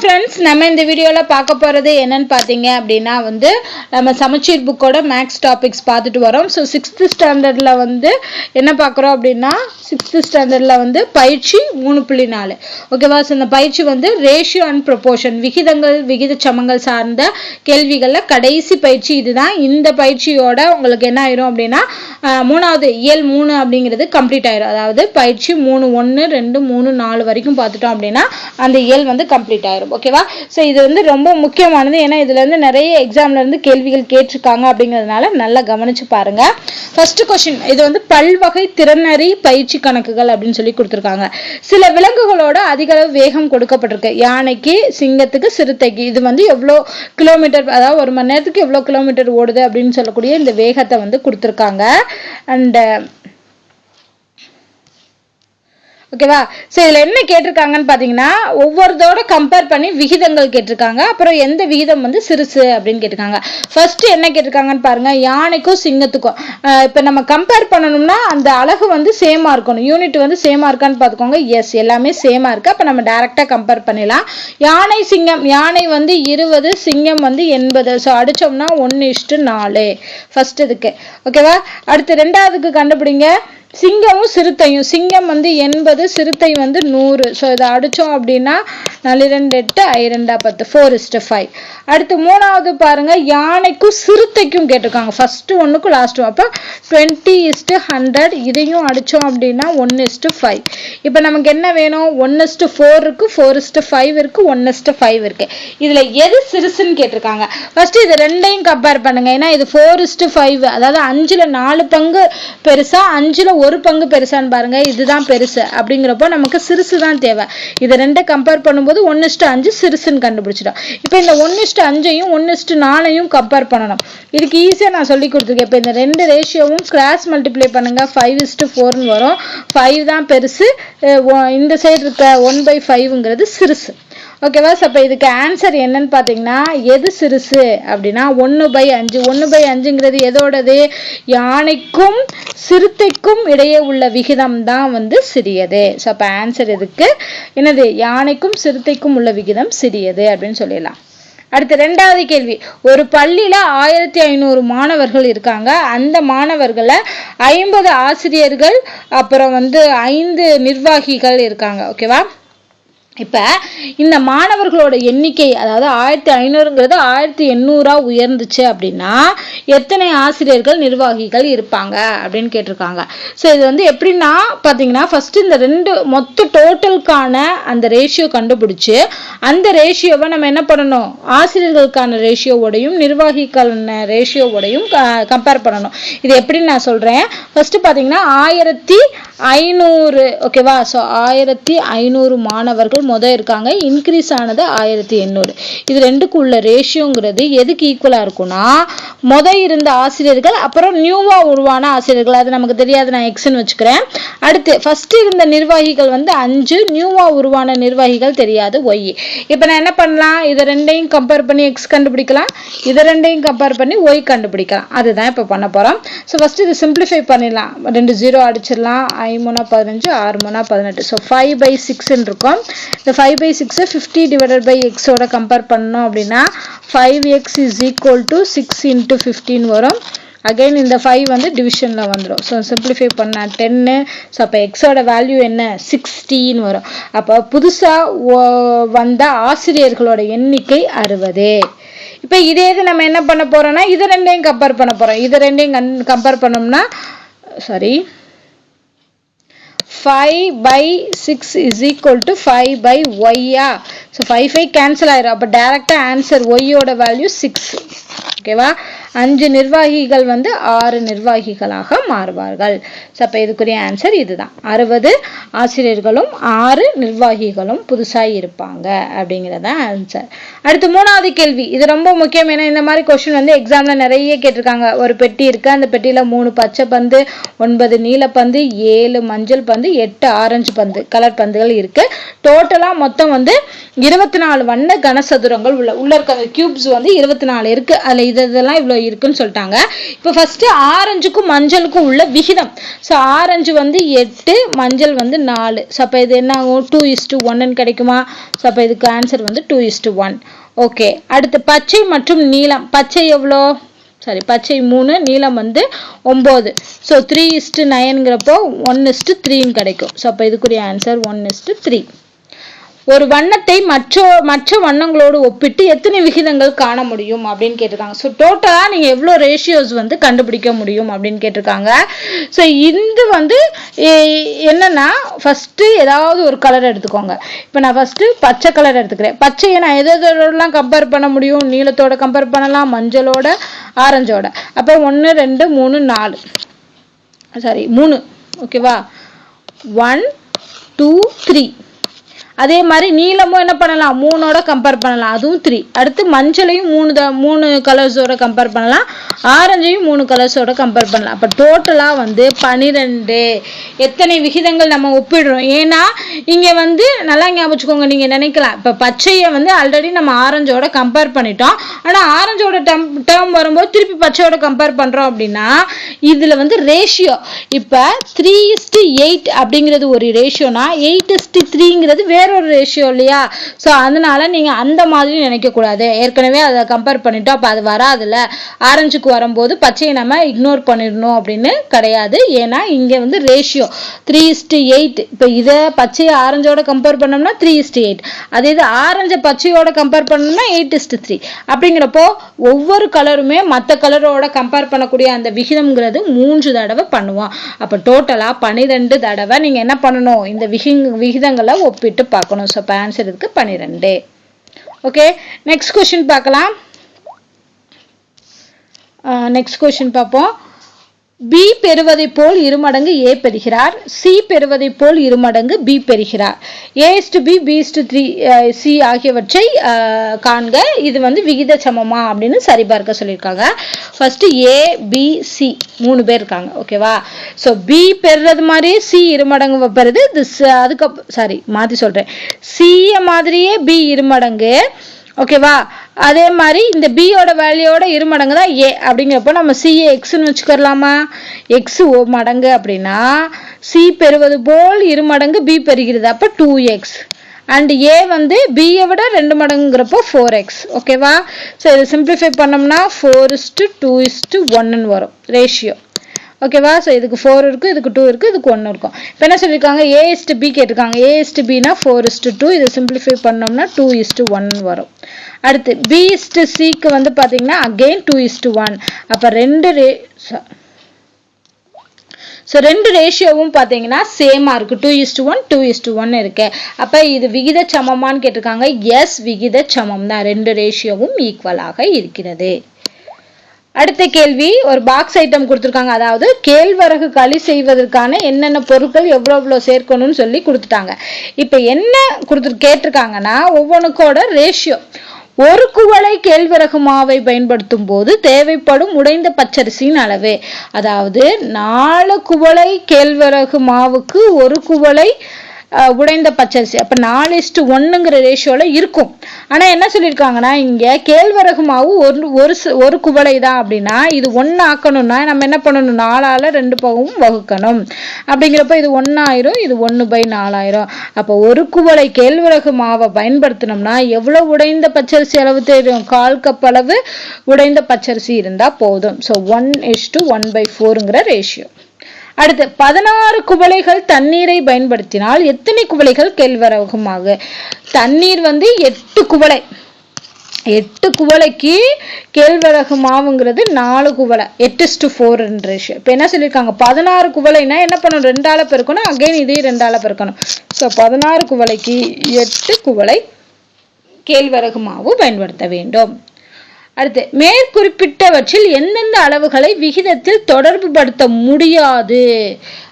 Friends நம்ம இந்த வீடியோவில் பார்க்க போகிறது என்னன்னு பார்த்தீங்க அப்படின்னா வந்து நம்ம சமச்சீர் புக்கோட மேக்ஸ் டாபிக்ஸ் பார்த்துட்டு வரோம். ஸோ சிக்ஸ்த்து ஸ்டாண்டர்டில் வந்து என்ன பார்க்குறோம் அப்படின்னா சிக்ஸ்த்து ஸ்டாண்டர்டில் வந்து பயிற்சி மூணு புள்ளி நாலு. ஓகேவா ஸோ இந்த பயிற்சி வந்து ரேஷியோ அண்ட் ப்ரொபோர்ஷன் விகிதங்கள் விகித சமங்கள் சார்ந்த கேள்விகளில் கடைசி பயிற்சி இதுதான். இந்த பயிற்சியோட உங்களுக்கு என்ன ஆயிரும் அப்படின்னா மூணாவது இயல் மூணு அப்படிங்கிறது கம்ப்ளீட் ஆயிரும். அதாவது பயிற்சி மூணு ஒன்று ரெண்டு மூணு நாலு வரைக்கும் பார்த்துட்டோம் அப்படின்னா அந்த இயல் வந்து கம்ப்ளீட் ஆயிரும். ஓகேவா ஸோ இது வந்து ரொம்ப முக்கியமானது. ஏன்னா இதுல இருந்து நிறைய எக்ஸாம்ல இருந்து கேள்விகள் கேட்டிருக்காங்க அப்படிங்கிறதுனால நல்லா கவனிச்சு பாருங்க. ஃபர்ஸ்ட் கொஸ்டின் இது வந்து பல்வகை திறனறி பயிற்சி கணக்குகள் அப்படின்னு சொல்லி கொடுத்துருக்காங்க. சில விலங்குகளோட அதிக அளவு வேகம் கொடுக்கப்பட்டிருக்கு. யானைக்கு சிங்கத்துக்கு சிறுத்தைக்கு. இது வந்து எவ்வளோ கிலோமீட்டர் அதாவது ஒரு மணி நேரத்துக்கு எவ்வளோ கிலோமீட்டர் ஓடுது அப்படின்னு சொல்லக்கூடிய இந்த வேகத்தை வந்து கொடுத்துருக்காங்க. அண்ட் ஓகேவா? ஸோ இதில் என்ன கேட்டிருக்காங்கன்னு பார்த்தீங்கன்னா ஒவ்வொருத்தோட கம்பேர் பண்ணி விகிதங்கள் கேட்டிருக்காங்க. அப்புறம் எந்த விகிதம் வந்து சிறுசு அப்படின்னு கேட்டிருக்காங்க. ஃபர்ஸ்ட் என்ன கேட்டிருக்காங்கன்னு பாருங்க. யானைக்கும் சிங்கத்துக்கும். இப்போ நம்ம கம்பேர் பண்ணணும்னா அந்த அழகு வந்து சேமாக இருக்கணும். யூனிட் வந்து சேமாக இருக்கான்னு பார்த்துக்கோங்க எஸ் எல்லாமே சேமாக இருக்குது அப்போ நம்ம டேரெக்டாக கம்பேர் பண்ணிடலாம். யானை சிங்கம். யானை வந்து இருபது சிங்கம் வந்து எண்பது. ஸோ அடிச்சோம்னா ஒன்று இஷ்டு நாலு. ஃபர்ஸ்ட் இதுக்கு. ஓகேவா? அடுத்து ரெண்டாவதுக்கு கண்டுபிடிங்க. சிங்கமும் சிறுத்தையும். சிங்கம் வந்து எண்பது சிறுத்தை வந்து நூறு. ஸோ இதை அடித்தோம் அப்படின்னா நளிரெண்டு எட்டு ஐரெண்டா பத்து ஃபோர் இஸ்ட்டு ஃபைவ் அடுத்து மூணாவது பாருங்கள் யானைக்கும் சிறுத்தைக்கும் கேட்டிருக்காங்க. ஃபஸ்ட்டு ஒன்றுக்கும் லாஸ்ட்டும் அப்போ டுவெண்ட்டி இஸ்ட்டு ஹண்ட்ரட் இதையும் அடித்தோம் அப்படின்னா ஒன்று இஸ்டு ஃபைவ் இப்போ நமக்கு என்ன வேணும்? ஒன் ஃபோர் இருக்குது ஃபோர் ஃபைவ் இருக்குது ஒன் ஃபைவ் இருக்குது இதில் எது சிறுசுன்னு கேட்டிருக்காங்க. ஃபஸ்ட்டு இது ரெண்டையும் கம்பேர் பண்ணுங்கள் ஏன்னா இது ஃபோர் ஃபைவ் அதாவது அஞ்சில் நாலு பங்கு பெருசாக அஞ்சில் ஒரு பங்கு பெருசான்னு பாருங்கள் இதுதான் பெருசு. அப்படிங்கிறப்போ நமக்கு சிறுசு தான் தேவை. இதை ரெண்டை கம்பேர் பண்ணும்போது ஒன்னுஸ்ட்டு அஞ்சு சிறுசுன்னு கண்டுபிடிச்சிடும் இப்போ இந்த ஒன் அஞ்சையும் ஒன்னுஸ்ட்டு நாலையும் கம்பேர் பண்ணணும். இதுக்கு ஈஸியாக நான் சொல்லி கொடுத்துருக்கேன். இப்போ இந்த ரெண்டு ரேஷியோவும் கிராஸ் மல்டிப்ளை பண்ணுங்கள் ஃபைவ் இஸ்ட்டு ஃபோர்னு வரும். ஃபைவ் தான் பெருசு. இந்த சைடு இருக்க ஒன் பை ஃபைவ்ங்கிறது சிறுசு. ஓகேவா ஸோ அப்போ இதுக்கு ஆன்சர் என்னன்னு பார்த்தீங்கன்னா எது சிறுசு? அப்படின்னா ஒன்று பை அஞ்சு. ஒன்று பை அஞ்சுங்கிறது எதோடது? யானைக்கும் சிறுத்தைக்கும் இடையே உள்ள விகிதம் தான் வந்து சிறியது. ஸோ அப்போ ஆன்சர் இதுக்கு என்னது? யானைக்கும் சிறுத்தைக்கும் உள்ள விகிதம் சிறியது அப்படின்னு சொல்லிடலாம். அடுத்து ரெண்டாவது கேள்வி. ஒரு பள்ளியில ஆயிரத்தி ஐநூறு மாணவர்கள் இருக்காங்க. அந்த மாணவர்களை ஐம்பது ஆசிரியர்கள் அப்புறம் வந்து ஐந்து நிர்வாகிகள் இருக்காங்க. ஓகேவா இப்போ இந்த மாணவர்களோட எண்ணிக்கை அதாவது ஆயிரத்தி ஐநூறுங்கிறது ஆயிரத்தி எண்ணூறாக உயர்ந்துச்சு அப்படின்னா எத்தனை ஆசிரியர்கள் நிர்வாகிகள் இருப்பாங்க அப்படின்னு கேட்டிருக்காங்க. ஸோ இது வந்து எப்படின்னா பார்த்தீங்கன்னா ஃபஸ்ட்டு இந்த ரெண்டு மொத்த டோட்டலுக்கான அந்த ரேஷியோ கண்டுபிடிச்சி அந்த ரேஷியோவை நம்ம என்ன பண்ணணும்? ஆசிரியர்களுக்கான ரேஷியோவோடையும் நிர்வாகிக்கான ரேஷியோவோடையும் கம்பேர் பண்ணணும். இது எப்படின்னு நான் சொல்கிறேன் ஃபஸ்ட்டு பார்த்தீங்கன்னா ஆயிரத்தி ஐநூறு ஓகேவா ஸோ ஆயிரத்தி ஐநூறு மாணவர்கள் முத இருக்காங்க. இன்க்ரீஸ் ஆனது ஆயிரத்தி எண்ணூறு. இது ரெண்டுக்கு உள்ள ரேஷியோங்கிறது எதுக்கு ஈக்குவலா இருக்கும்னா முத இருந்த ஆசிரியர்கள் அப்புறம் நியூவா உருவான ஆசிரியர்கள். அது நமக்கு தெரியாது நான் எக்ஸ்ன்னு வச்சுக்கிறேன். அடுத்து ஃபஸ்ட்டு இருந்த நிர்வாகிகள் வந்து அஞ்சு நியூவா உருவான நிர்வாகிகள் தெரியாது ஒய் இப்போ நான் என்ன பண்ணலாம்? இதை ரெண்டையும் கம்பேர் பண்ணி எக்ஸ் கண்டுபிடிக்கலாம். இதை ரெண்டையும் கம்பேர் பண்ணி ஒய் கண்டுபிடிக்கலாம். அதுதான் இப்போ பண்ண போகிறோம் ஸோ ஃபஸ்ட்டு இது சிம்பிளிஃபை பண்ணிடலாம். ரெண்டு ஜீரோ அடிச்சிடலாம். ஐ மூணா பதினஞ்சு ஆறு மூணா பதினெட்டு. ஸோ ஃபைவ் பை சிக்ஸ்ன்னு இருக்கும். இந்த ஃபைவ் பை சிக்ஸை ஃபிஃப்டி டிவைடட் பை எக்ஸோட கம்பேர் பண்ணோம் அப்படின்னா five x is equal to six into fifteen வரும். அகைன் இந்த ஃபைவ் வந்து டிவிஷனில் வந்துடும் ஸோ சிம்பிளிஃபை பண்ண டென்னு ஸோ அப்போ எக்ஸோட வேல்யூ என்ன? சிக்ஸ்டின்னு வரும். அப்போ புதுசாக வந்த ஆசிரியர்களோட எண்ணிக்கை அறுபது. இப்போ இதே இது நம்ம என்ன பண்ண போறோம்னா இது ரெண்டையும் கம்பேர் பண்ண போறோம். இது ரெண்டையும் கம்பேர் பண்ணோம்னா sorry five by six is equal to five by ஒய்யா so five five cancel ஆயிரும். அப்போ டேரெக்டாக ஆன்சர் ஒய்யோட வேல்யூ சிக்ஸ் ஓகேவா அஞ்சு நிர்வாகிகள் வந்து ஆறு நிர்வாகிகளாக மாறுவார்கள். ஸோ அப்போ இதுக்குரிய ஆன்சர் இதுதான். அறுபது ஆசிரியர்களும் ஆறு நிர்வாகிகளும் புதுசாக இருப்பாங்க அப்படிங்கிறதா ஆன்சர் அடுத்து மூணாவது கேள்வி. இது ரொம்ப முக்கியம். ஏன்னா இந்த மாதிரி கொஸ்டின் வந்து எக்ஸாமில் நிறைய கேட்டிருக்காங்க. ஒரு பெட்டி இருக்குது அந்த பெட்டியில் மூணு பச்சை பந்து ஒன்பது நீலப்பந்து ஏழு மஞ்சள் பந்து எட்டு ஆரஞ்சு பந்து கலர் பந்துகள் இருக்குது டோட்டலாக மொத்தம் வந்து இருபத்தி நாலு வண்ண கனசதுரங்கள் உள்ள உள்ள இருக்க அந்த கியூப்ஸ் வந்து இருபத்தி நாலு இருக்குது அதில் இது இதெல்லாம் இவ்வளோ இருக்குன்னு சொல்லிட்டாங்க. இப்போ ஃபஸ்ட்டு ஆரஞ்சுக்கும் மஞ்சளுக்கும் உள்ள விகிதம். ஸோ ஆரஞ்சு வந்து எட்டு மஞ்சள் வந்து நாலு. ஸோ அப்போ இது என்ன ஆகும்? டூ இஸ்டு ஒன்னு கிடைக்குமா? ஸோ அப்போ இதுக்கு ஆன்சர் வந்து டூ இஸ்டு ஒன் ஓகே அடுத்து பச்சை மற்றும் நீலம். பச்சை எவ்வளோ? சாரி பச்சை மூணு நீளம் வந்து ஒம்பது ஸோ த்ரீ இஸ்டு நைனுங்கிறப்போ ஒன் இஸ்டு த்ரீன்னு கிடைக்கும். ஸோ அப்போ இதுக்குரிய ஆன்சர் ஒன் இஸ்டு த்ரீ ஒரு வண்ணத்தை மற்ற மற்ற வண்ணங்களோடு ஒப்பிட்டு எத்தனை விகிதங்கள் காண முடியும் அப்படின்னு கேட்டிருக்காங்க. ஸோ டோட்டலாக நீங்கள் எவ்வளோ ரேஷியோஸ் வந்து கண்டுபிடிக்க முடியும் அப்படின்னு கேட்டிருக்காங்க. ஸோ இது வந்து என்னென்னா ஃபஸ்ட்டு ஏதாவது ஒரு கலர் எடுத்துக்கோங்க. இப்போ நான் ஃபஸ்ட்டு பச்சை கலர் எடுத்துக்கிறேன். பச்சையை நான் எது எதோடலாம் கம்பேர் பண்ண முடியும்? நீளத்தோட கம்பேர் பண்ணலாம் மஞ்சளோட ஆரஞ்சோட அப்போ ஒன்று ரெண்டு மூணு நாலு. சாரி மூணு. ஓகேவா ஒன் டூ த்ரீ அதே மாதிரி நீளமும் என்ன பண்ணலாம்? மூணோட கம்பேர் பண்ணலாம். அதுவும் த்ரீ அடுத்து மஞ்சளையும் மூணு த மூணு கலர்ஸோட கம்பேர் பண்ணலாம். ஆரஞ்சையும் மூணு கலர்ஸோட கம்பேர் பண்ணலாம். அப்போ டோட்டலாக வந்து பனிரெண்டு. எத்தனை விகிதங்கள் நம்ம ஒப்பிடுறோம்? ஏன்னா இங்கே வந்து நல்லா ஞாபகம் வச்சுக்கோங்க. நீங்கள் நினைக்கலாம். இப்போ பச்சையை வந்து ஆல்ரெடி நம்ம ஆரஞ்சோட கம்பேர் பண்ணிட்டோம். ஆனால் ஆரஞ்சோட டம் டேர்ம் வரும்போது திருப்பி பச்சையோட கம்பேர் பண்ணுறோம் அப்படின்னா இதில் வந்து ரேஷியோ இப்போ த்ரீ இஸ்டு எயிட் அப்படிங்கிறது ஒரு ரேஷியோனா எயிட் இஸ்டி த்ரீங்கிறது வேறொரு ரேஷியோ இல்லையா? ஸோ அதனால நீங்கள் அந்த மாதிரி நினைக்கக்கூடாது ஏற்கனவே அதை கம்பேர் பண்ணிட்டோம். அப்போ அது வராதுல்ல. ஆரஞ்சுக்கு வரும்போது பச்சையை நம்ம இக்னோர் பண்ணிடணும் அப்படின்னு கிடையாது. ஏன்னா இங்கே வந்து ரேஷியோ த்ரீ இஸ்டு எயிட் இப்போ இதை பச்சையை ஆரஞ்சோட கம்பேர் பண்ணோம்னா த்ரீ இஸ்டு எயிட் அதே இது ஆரஞ்சை பச்சையோட கம்பேர் பண்ணோம்னா எயிட் இஸ்டு த்ரீ அப்படிங்கிறப்போ ஒவ்வொரு கலருமே மற்ற கலரோட கம்பேர் பண்ணக்கூடிய அந்த விகிதம்ங்கிறது மூன்று தடவை பண்ணுவோம். அப்போ டோட்டலாக பன்னிரெண்டு தடவை நீங்கள் என்ன பண்ணணும்? இந்த விகிங் விகிதங்களை ஒப்பிட்டு பார்க்கணும். ஸோ இப்போ ஆன்சர் இதுக்கு பன்னிரெண்டு. ஓகே நெக்ஸ்ட் கொஷின் பார்க்கலாம். நெக்ஸ்ட் கொஷின் பார்ப்போம். பி பெறுவதைப் போல் இருமடங்கு ஏ பெறுகிறார். சி பெறுவதைப் போல் இருமடங்கு பி பெறுகிறார். A to B B to three C ஆகியவற்றை காண்க. இது வந்து விகித சமமா அப்படின்னு சரிபார்க்க சொல்லியிருக்காங்க. ஃபஸ்ட்டு ஏ பி சி மூணு பேர் இருக்காங்க. ஓகேவா ஸோ பி பெறுறது மாதிரியே சி இருமடங்கு பெறுது. இது அதுக்கப்புறம் சாரி மாற்றி சொல்கிறேன் சியை மாதிரியே பி இருமடங்கு ஓகேவா அதே மாதிரி இந்த பியோட வேல்யூவோட இரு மடங்கு தான் ஏ அப்படிங்கிறப்போ நம்ம சிஏ எக்ஸ்னு வச்சுக்கலாமா எக்ஸ் ஓ மடங்கு அப்படின்னா சி பெறுவது போல் இரு மடங்கு பி பெறுகிறது. அப்போ டூ எக்ஸ் அண்ட் ஏ வந்து பியை விட ரெண்டு மடங்குங்கிறப்போ ஃபோர் எக்ஸ் ஓகேவா ஸோ இதை சிம்பிளிஃபை பண்ணோம்னா four is to two is to ஒன்னு வரும். ரேஷியோ ஓகேவா ஸோ இதுக்கு ஃபோர் இருக்குது இதுக்கு டூ இருக்குது இதுக்கு ஒன்று இருக்கும். இப்போ என்ன சொல்லியிருக்காங்க ஏ இஸ்டு பி கேட்டிருக்காங்க. ஏ இஸ்டு பினா ஃபோர் இஸ்டு டூ இதை சிம்பிளிஃபை பண்ணோம்னா டூ இஸ்டு ஒன் வரும். அடுத்து பி இஸ்டு சிக்கு வந்து பார்த்தீங்கன்னா அகெயின் டூ இஸ்டு ஒன் அப்போ ரெண்டு ரே ஸோ ரெண்டு ரேஷியோவும் பார்த்தீங்கன்னா சேமாக இருக்குது two is to one two is to one இருக்கு. அப்போ இது விகித சமமான்னு கேட்டிருக்காங்க. எஸ் விகித சமம் தான் ரெண்டு ரேஷியோவும் ஈக்குவலாக இருக்கிறது. அடுத்த கேள்வி ஒரு பாக்ஸ் ஐட்டம் கொடுத்துருக்காங்க. அதாவது கேழ்வரகு களி செய்வதற்கான என்னென்ன பொருட்கள் எவ்வளோ எவ்வளோ சேர்க்கணும்னு சொல்லி கொடுத்துட்டாங்க. இப்போ என்ன கொடுத்து கேட்டிருக்காங்கன்னா ஒவ்வொன்றுக்கோட ரேஷியோ ஒரு குவளை கேழ்வரகு மாவை பயன்படுத்தும் போது தேவைப்படும் உடைந்த பச்சரிசியின் அளவு. அதாவது நாலு குவளை கேழ்வரகு மாவுக்கு ஒரு குவளை உடைந்த பச்சரிசி. அப்போ நாலு இஸ்டு ஒன்றுங்கிற ரேஷியோவில் இருக்கும். ஆனால் என்ன சொல்லியிருக்காங்கன்னா இங்கே கேழ்வரகு மாவு ஒரு ஒரு ஒரு குவளை தான் அப்படின்னா இது ஒன்று ஆக்கணும்னா நம்ம என்ன பண்ணணும்? நாலால் ரெண்டு பகவும் வகுக்கணும். அப்படிங்கிறப்ப இது ஒன்றாயிரம் இது ஒன்று பை நாலாயிரம். அப்போ ஒரு குவளை கேழ்வரகு மாவை பயன்படுத்தினோம்னா எவ்வளோ உடைந்த பச்சரிசி அளவு தெரியும் கால் கப் அளவு உடைந்த பச்சரிசி இருந்தால் போதும். So one is to one by ஃபோருங்கிற ratio அடுத்து பதினாறு குவளைகள் தண்ணீரை பயன்படுத்தினால் எத்தனை குவளைகள் கேழ்வரகு தண்ணீர் வந்து எட்டு குவளை. எட்டு குவளைக்கு கேழ்வரகு மாவுங்கிறது நாலு குவளை. எட்டு டு ஃபோர் ரேஷியோ இப்போ என்ன சொல்லியிருக்காங்க? பதினாறு குவளைனா என்ன பண்ணணும்? ரெண்டால பெருக்கணும். அகைன் இதையும் ரெண்டால பெருக்கணும். ஸோ பதினாறு குவளைக்கு எட்டு குவளை கேழ்வரகு மாவு பயன்படுத்த வேண்டும். அடுத்து மேற்குறிப்பிட்டவற்றில் எந்தெந்த அளவுகளை விகிதத்தில் தொடர்பு படுத்த முடியாது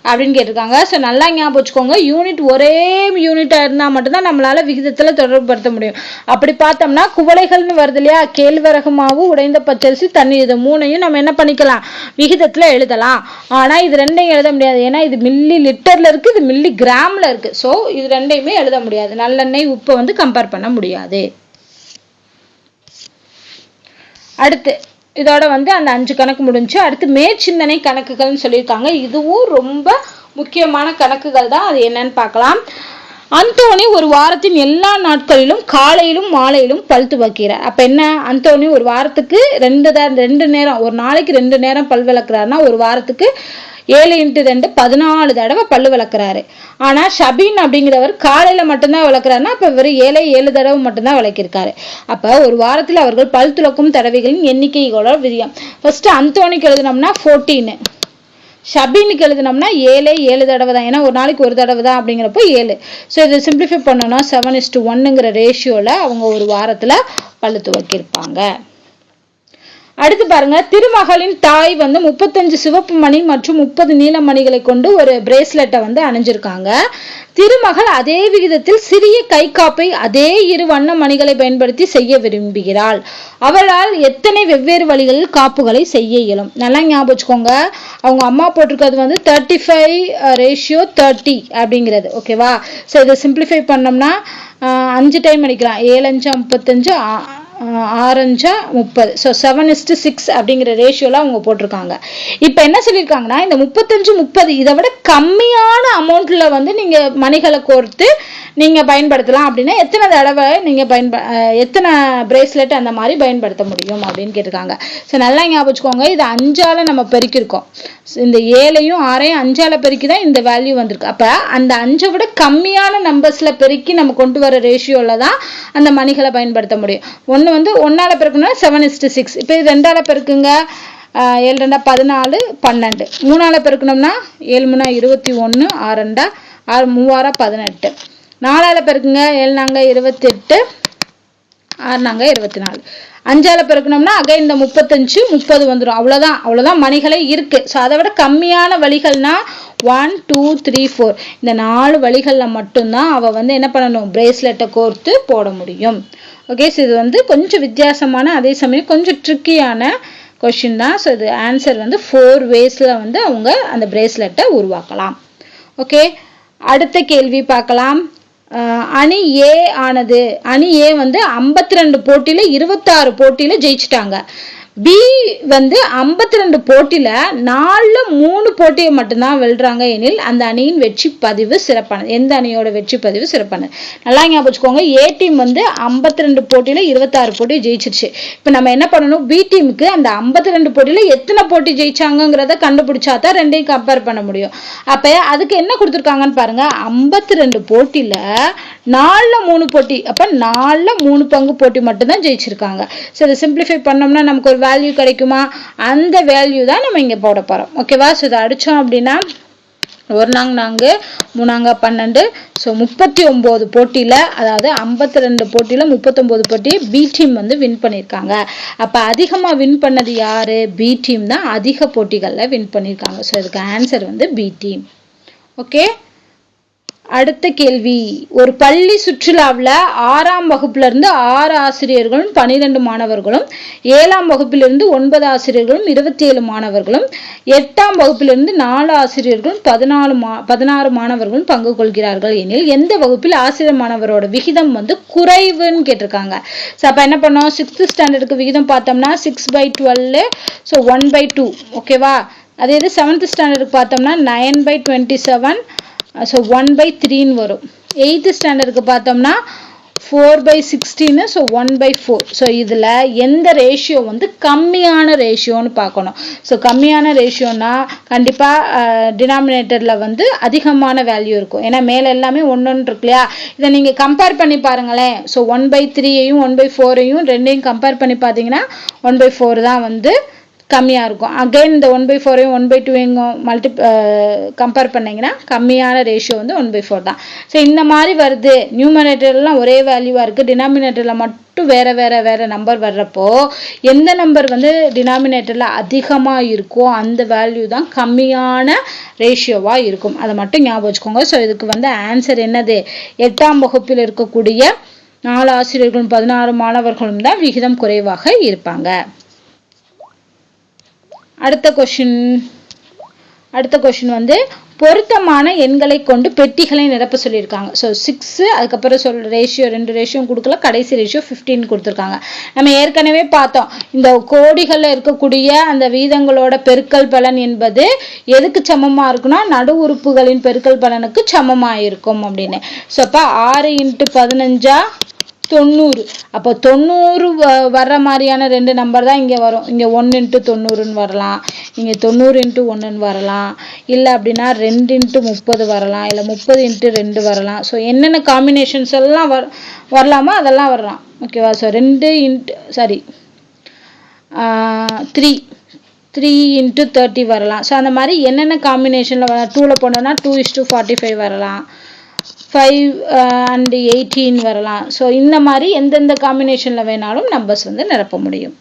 அப்படின்னு கேட்டிருக்காங்க. ஸோ நல்லா ஞாபகம் வச்சுக்கோங்க. யூனிட் ஒரே யூனிட்டாக இருந்தால் மட்டும்தான் நம்மளால் விகிதத்தில் தொடர்பு படுத்த முடியும். அப்படி பார்த்தோம்னா குவளைகள்னு வருது இல்லையா? கேழ்வரகு மாவு உடைந்த பச்சரிசி தண்ணி இது மூணையும் நம்ம என்ன பண்ணிக்கலாம்? விகிதத்தில் எழுதலாம். ஆனால் இது ரெண்டையும் எழுத முடியாது. ஏன்னா இது மில்லி லிட்டரில் இருக்குது இது மில்லி கிராமில் இருக்குது ஸோ இது ரெண்டையுமே எழுத முடியாது. நல்லெண்ணெய் உப்பை வந்து கம்பேர் பண்ண முடியாது. அடுத்து இதோட வந்து அந்த அஞ்சு கணக்கு முடிஞ்சு அடுத்து மேற்சிந்தனை கணக்குகள்னு சொல்லியிருக்காங்க. இதுவும் ரொம்ப முக்கியமான கணக்குகள் தான். அது என்னன்னு பார்க்கலாம். அந்தோனி ஒரு வாரத்தின் எல்லா நாட்களிலும் காலையிலும் மாலையிலும் பல் துவக்கிறார். அப்போ என்ன? அந்தோனி ஒரு வாரத்துக்கு ரெண்டு தான் ரெண்டு நேரம் ஒரு நாளைக்கு ரெண்டு நேரம் பல் விளக்குறாருன்னா ஒரு வாரத்துக்கு ஏழு இன்ட்டு ரெண்டு பதினாலு தடவை பல்லு விளக்குறாரு ஆனால் ஷபீன் அப்படிங்கிறவர் காலையில் மட்டும்தான் விளக்குறாருன்னா அப்போ இவர் ஏழை ஏழு தடவை மட்டும்தான் விளக்கியிருக்காரு அப்போ ஒரு வாரத்தில் அவர்கள் பல் துளக்கும் தடவைகளின் எண்ணிக்கைகளோட விதியம். ஃபர்ஸ்ட் அந்தோனிக்கு எழுதினோம்னா ஃபோர்டீனு ஷபீனுக்கு எழுதினோம்னா ஏழு ஏழு தடவை தான். ஏன்னா ஒரு நாளைக்கு ஒரு தடவை தான் அப்படிங்கிறப்போ ஏழு. ஸோ இதை சிம்பிளிஃபை பண்ணோம்னா செவன் இஸ் டு ஒன்னுங்கிற ரேஷியோவில் அவங்க ஒரு வாரத்தில் பழுத்து துவக்கியிருப்பாங்க. அடுத்து பாருங்க திருமகளின் தாய் வந்து முப்பத்தஞ்சு சிவப்பு மணி மற்றும் முப்பது நீல மணிகளை கொண்டு ஒரு பிரேஸ்லெட்டை வந்து அணிஞ்சிருக்காங்க. திருமகள் அதே விகிதத்தில் சிறிய கை காப்பை அதே இரு வண்ண மணிகளை பயன்படுத்தி செய்ய விரும்புகிறாள். அவளால் எத்தனை வெவ்வேறு வழிகளில் காப்புகளை செய்ய இயலும்? நல்லா ஞாபகம் வச்சுக்கோங்க அவங்க அம்மா போட்டிருக்கிறது வந்து தேர்ட்டி ஃபைவ் ரேஷியோ தேர்ட்டி அப்படிங்கிறது ஓகேவா ஸோ இதை சிம்பிளிஃபை பண்ணோம்னா uh, அஞ்சு டைம் அடிக்கலாம். ஏழு அஞ்சா முப்பத்தஞ்சு ஆரஞ்சா முப்பது. ஸோ செவன் இஸ்டு சிக்ஸ் அப்படிங்கிற ரேஷியோல அவங்க போட்டிருக்காங்க. இப்போ என்ன சொல்லியிருக்காங்கன்னா இந்த முப்பத்தஞ்சு முப்பது இதை விட கம்மியான அமௌண்ட்ல வந்து நீங்க மணிகளை கோர்த்து நீங்கள் பயன்படுத்தலாம் அப்படின்னா எத்தனை தடவை நீங்கள் பயன்ப எத்தனை பிரேஸ்லெட் அந்த மாதிரி பயன்படுத்த முடியும் அப்படின்னு கேட்டிருக்காங்க. ஸோ நல்லா ஞாபகம் வச்சுக்கோங்க இது அஞ்சால நம்ம பெருக்கியிருக்கோம். இந்த ஏழையும் ஆறையும் அஞ்சால் பெருக்கி தான் இந்த வேல்யூ வந்திருக்கு. அப்போ அந்த அஞ்சை விட கம்மியான நம்பர்ஸில் பெருக்கி நம்ம கொண்டு வர ரேஷியோவில் தான் அந்த மணிகளை பயன்படுத்த முடியும். ஒன்று வந்து ஒன்றால் பெருக்கணும்னா செவன் இஸ்டு சிக்ஸ் இப்போ இது ரெண்டால் பெருக்குங்க. ஏழு ரெண்டா பதினாலு பன்னெண்டு. மூணால் பெருக்கணும்னா ஏழு மூணா இருபத்தி ஒன்று ஆறு ரெண்டா ஆறு மூவாரா பதினெட்டு. நாலால் பெருக்குங்க ஏழு நாங்க இருபத்தெட்டு ஆறு நாங்க இருபத்தி நாலு அஞ்சால் பெருக்கணும்னா அகை இந்த முப்பத்தஞ்சு முப்பது வந்துடும் அவ்வளோதான் அவ்வளோதான் மணிகளே இருக்குது ஸோ அதை விட கம்மியான வழிகள்னால் ஒன் டூ த்ரீ ஃபோர் இந்த நாலு வழிகளில் மட்டும்தான் அவள் வந்து என்ன பண்ணணும்? பிரேஸ்லெட்டை கோர்த்து போட முடியும். ஓகே ஸோ இது வந்து கொஞ்சம் வித்தியாசமான அதே சமயம் கொஞ்சம் ட்ரிக்கியான கொஷின் தான். ஸோ இது ஆன்சர் வந்து ஃபோர் வேஸில் வந்து அவங்க அந்த பிரேஸ்லெட்டை உருவாக்கலாம். ஓகே அடுத்த கேள்வி பார்க்கலாம். அணி ஏ ஆனது. அணி ஏ வந்து 52 ரெண்டு போட்டியில இருபத்தாறு போட்டியில் ஜெயிச்சிட்டாங்க. பி வந்து 52 ரெண்டு போட்டியில் நாலில் மூணு போட்டியை மட்டும்தான் வெல்றாங்க எனில் அந்த அணியின் வெற்றி பதிவு சிறப்பானது. எந்த அணியோட வெற்றி பதிவு சிறப்பானது? நல்லா ஞாபகம் வச்சுக்கோங்க ஏ டீம் வந்து 52 ரெண்டு போட்டியில் இருபத்தாறு போட்டி ஜெயிச்சிருச்சு. இப்போ நம்ம என்ன பண்ணணும்? பி டீமுக்கு அந்த 52 ரெண்டு போட்டியில் எத்தனை போட்டி ஜெயிச்சாங்கங்கிறத கண்டுபிடிச்சா தான் ரெண்டையும் கம்பேர் பண்ண முடியும். அப்போ அதுக்கு என்ன கொடுத்துருக்காங்கன்னு பாருங்கள் ஐம்பத்தி ரெண்டு போட்டியில் நாலில் மூணு போட்டி. அப்போ நாலில் மூணு பங்கு போட்டி மட்டும்தான் ஜெயிச்சிருக்காங்க. ஸோ இதை சிம்பிளிஃபை பண்ணோம்னா நமக்கு ஒரு வேல்யூ கிடைக்குமா? அந்த வேல்யூ தான் நம்ம இங்கே போட போகிறோம் ஓகேவா ஸோ இதை அடித்தோம் அப்படின்னா ஒரு நாங்க நான்கு மூணாங்க பன்னெண்டு. ஸோ முப்பத்தி ஒம்பது போட்டியில் அதாவது ஐம்பத்தி ரெண்டு போட்டியில் முப்பத்தொம்போது போட்டி பி டீம் வந்து வின் பண்ணியிருக்காங்க. அப்போ அதிகமாக வின் பண்ணது யாரு? பி டீம் தான் அதிக போட்டிகளில் வின் பண்ணியிருக்காங்க. ஸோ இதுக்கு ஆன்சர் வந்து பி டீம் ஓகே அடுத்த கேள்வி. ஒரு பள்ளி சுற்றுலாவில் ஆறாம் வகுப்புல இருந்து ஆறு ஆசிரியர்களும் பனிரெண்டு மாணவர்களும் ஏழாம் வகுப்பிலிருந்து ஒன்பது ஆசிரியர்களும் இருபத்தி ஏழு மாணவர்களும் எட்டாம் வகுப்பிலிருந்து நாலு ஆசிரியர்களும் பதினாலு மா பதினாறு மாணவர்களும் பங்கு கொள்கிறார்கள். எனில் எந்த வகுப்பில் ஆசிரியர் மாணவரோட விகிதம் வந்து குறைவுன்னு கேட்டிருக்காங்க. ஸோ அப்போ என்ன பண்ணோம்? சிக்ஸ்த்து ஸ்டாண்டர்டுக்கு விகிதம் பார்த்தோம்னா six by twelve so one by two ஓகேவா அதே இது செவன்த் ஸ்டாண்டர்டுக்கு பார்த்தோம்னா nine by twenty seven so one by த்ரீன்னு வரும். எயித்து ஸ்டாண்டர்டுக்கு பார்த்தோம்னா four by sixteen so one by four so இதில் எந்த ரேஷியோ வந்து கம்மியான ரேஷியோன்னு பார்க்கணும். ஸோ கம்மியான ரேஷியோனா கண்டிப்பாக டினாமினேட்டரில் வந்து அதிகமான வேல்யூ இருக்கும். ஏன்னா மேலே எல்லாமே ஒன்று ஒன்று இருக்கு இல்லையா? இதை நீங்கள் கம்பேர் பண்ணி பாருங்களேன். ஸோ ஒன் பை த்ரீயையும் ஒன் பை ஃபோரையும் ரெண்டையும் கம்பேர் பண்ணி பார்த்தீங்கன்னா ஒன் பை ஃபோர் தான் வந்து கம்மியாக இருக்கும் அகைன் இந்த ஒன் பை ஃபோரையும் ஒன் பை டூவையும் மல்டி கம்பேர் பண்ணீங்கன்னா கம்மியான ரேஷியோ வந்து ஒன் பை ஃபோர் தான். ஸோ இந்த மாதிரி வருது. நியூமரேட்டர்லாம் ஒரே வேல்யூவாக இருக்குது டினாமினேட்டரில் மட்டும் வேறு வேறு வேறு நம்பர் வர்றப்போ எந்த நம்பர் வந்து டினாமினேட்டரில் அதிகமாக இருக்கோ அந்த வேல்யூ தான் கம்மியான ரேஷியோவாக இருக்கும். அதை மட்டும் ஞாபகம் வச்சுக்கோங்க. ஸோ இதுக்கு வந்து ஆன்சர் என்னது? எட்டாம் வகுப்பில் இருக்கக்கூடிய நாலு ஆசிரியர்களும் பதினாறு மாணவர்களும் தான் விகிதம் குறைவாக இருப்பாங்க. அடுத்த கொஷின் அடுத்த கொஷின் வந்து பொருத்தமான எண்களை கொண்டு பெட்டிகளை நிரப்ப சொல்லியிருக்காங்க. ஸோ சிக்ஸு அதுக்கப்புறம் சொல் ரேஷியோ ரெண்டு ரேஷியோ கொடுக்கல. கடைசி ரேஷியோ ஃபிஃப்டீன் கொடுத்துருக்காங்க. நம்ம ஏற்கனவே பார்த்தோம் இந்த கோடிகளில் இருக்கக்கூடிய அந்த வீதங்களோட பெருக்கல் பலன் என்பது எதுக்கு சமமாக இருக்குன்னா நடு உறுப்புகளின் பெருக்கல் பலனுக்கு சமமாக இருக்கும் அப்படின்னு. ஸோ அப்போ ஆறு இன்ட்டு பதினஞ்சா தொண்ணூறு. அப்போ தொண்ணூறு வ- வர்ற மாதிரியான ரெண்டு நம்பர் தான் இங்கே வரும். இங்கே ஒன்று இன்ட்டு தொண்ணூறுன்னு வரலாம். இங்கே தொண்ணூறு இன்ட்டு ஒன்றுன்னு வரலாம். இல்லை அப்படின்னா ரெண்டு இன்ட்டு முப்பது வரலாம். இல்லை முப்பது இன்ட்டு ரெண்டு வரலாம். ஸோ என்னென்ன காம்பினேஷன்ஸ் எல்லாம் வர வரலாமோ அதெல்லாம் வரலாம். ஓகேவா ஸோ ரெண்டு into sorry three three into thirty வரலாம். ஸோ அந்த மாதிரி என்னென்ன காம்பினேஷனில் வரலாம்? டூவில் போனோம்னா two is two forty five வரலாம். ஃபைவ் அண்ட் எயிட்டீன் வரலாம். ஸோ இந்த மாதிரி எந்தெந்த காம்பினேஷனில் வேணாலும் நம்பர்ஸ் வந்து நிரப்ப முடியும்.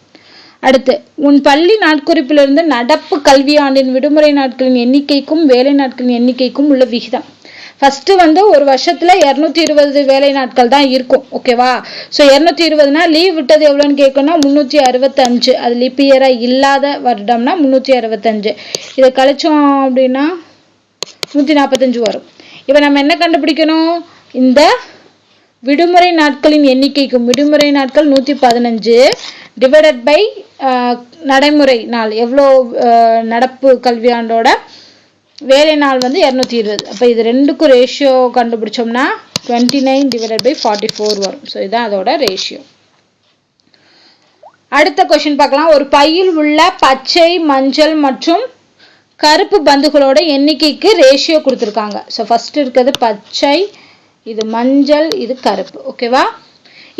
அடுத்து உன் பள்ளி நாட்குறிப்பிலிருந்து நடப்பு கல்வியாண்டின் விடுமுறை நாட்களின் எண்ணிக்கைக்கும் வேலை நாட்களின் எண்ணிக்கைக்கும் உள்ள விகிதம். ஃபஸ்ட்டு வந்து ஒரு வருஷத்தில் இரநூத்தி இருபது வேலை நாட்கள் தான் இருக்கும் ஓகேவா ஸோ இரநூத்தி இருபதுனா லீவ் விட்டது எவ்வளோன்னு கேட்கணும்னா முந்நூற்றி அறுபத்தஞ்சு. அது லிப் இயராக இல்லாத வருடம்னா முந்நூற்றி அறுபத்தஞ்சு. இதை கழிச்சோம் அப்படின்னா நூற்றி நாற்பத்தஞ்சு வரும். இப்போ நம்ம என்ன கண்டுபிடிக்கணும்? இந்த விடுமுறை நாட்களின் எண்ணிக்கைக்கும் விடுமுறை நாட்கள் நூற்றி பதினஞ்சு டிவைடட் பை நடைமுறை நாள். எவ்வளோ நடப்பு கல்வியாண்டோட வேலை நாள் வந்து இரநூத்தி இருபது. அப்போ இது ரெண்டுக்கும் ratio கண்டுபிடிச்சோம்னா twenty nine divided by forty four வரும். ஸோ இதுதான் அதோட ரேஷியோ அடுத்த கொஷின் பார்க்கலாம். ஒரு பையில் உள்ள பச்சை மஞ்சள் மற்றும் கருப்பு பந்துகளோட எண்ணிக்கைக்கு ரேஷியோ கொடுத்துருக்காங்க. ஸோ ஃபஸ்ட்டு இருக்கிறது பச்சை இது மஞ்சள் இது கருப்பு. ஓகேவா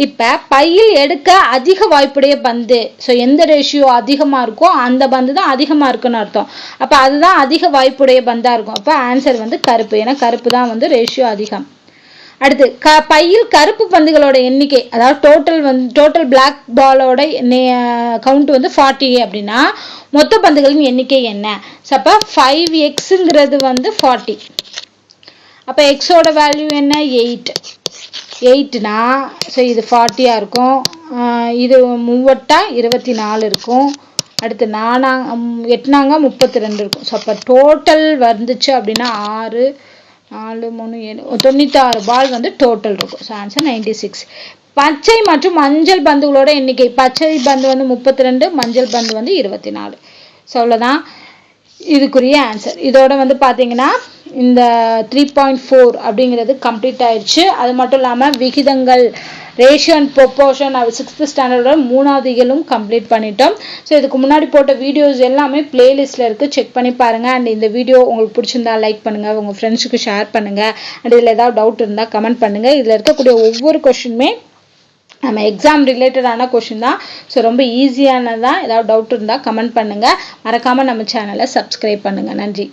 இப்போ பையில் எடுக்க அதிக வாய்ப்புடைய பந்து. ஸோ எந்த ரேஷியோ அதிகமாக இருக்கோ அந்த பந்து தான் அதிகமாக இருக்குன்னு அர்த்தம். அப்போ அதுதான் அதிக வாய்ப்புடைய பந்தாக இருக்கும். அப்போ ஆன்சர் வந்து கருப்பு. ஏன்னா கருப்பு தான் வந்து ரேஷியோ அதிகம். அடுத்து க பையில் கருப்பு பந்துகளோட எண்ணிக்கை அதாவது டோட்டல் வந்து டோட்டல் பிளாக் பாலோட கவுண்ட் வந்து ஃபார்ட்டி அப்படின்னா மொத்த பந்துகளின் எண்ணிக்கை என்ன? ஸோ அப்போ ஃபைவ் எக்ஸுங்கிறது வந்து ஃபார்ட்டி அப்போ எக்ஸோட வேல்யூ என்ன? எயிட் எயிட்னா ஸோ இது ஃபார்ட்டியாக இருக்கும். இது மூவட்டா இருபத்தி நாலு இருக்கும். அடுத்து நானாங்க எட்டுனாங்க முப்பத்தி ரெண்டு இருக்கும். ஸோ அப்போ டோட்டல் வந்துச்சு அப்படின்னா ஆறு. நாலு மூணு ஏழு தொண்ணூத்தாறு. பால் வந்து டோட்டல் இருக்கும். ஸோ ஆன்சர் நைன்டி சிக்ஸ் பச்சை மற்றும் மஞ்சள் பந்துகளோட எண்ணிக்கை. பச்சை பந்து வந்து முப்பத்தி ரெண்டு மஞ்சள் பந்து வந்து இருபத்தி நாலு ஸோ அவ்வளோதான் இதுக்குரிய ஆன்சர் இதோட வந்து பார்த்தீங்கன்னா இந்த த்ரீ பாயிண்ட் ஃபோர் அப்படிங்கிறது கம்ப்ளீட் ஆயிடுச்சு அது மட்டும் இல்லாமல் விகிதங்கள் ரேஷியோ அண்ட் ப்ரொப்போர்ஷன் அது ஸ்டாண்டர்டோட மூணாவது இயலும் கம்ப்ளீட் பண்ணிட்டோம். ஸோ இதுக்கு முன்னாடி போட்ட வீடியோஸ் எல்லாமே பிளேலிஸ்ட்டில் இருக்குது செக் பண்ணி பாருங்கள் அண்ட் இந்த வீடியோ உங்களுக்கு பிடிச்சிருந்தா லைக் பண்ணுங்கள் உங்கள் ஃப்ரெண்ட்ஸுக்கு ஷேர் பண்ணுங்கள் அண்ட் இதில் ஏதாவது டவுட் இருந்தால் கமெண்ட் பண்ணுங்கள் இதில் இருக்கக்கூடிய ஒவ்வொரு கொஷினுமே நம்ம எக்ஸாம் ரிலேட்டடான கொஷின் தான். ஸோ ரொம்ப ஈஸியானதான் ஏதாவது டவுட் இருந்தால் கமெண்ட் பண்ணுங்கள் மறக்காமல் நம்ம சேனலை சப்ஸ்கிரைப் பண்ணுங்கள் நன்றி.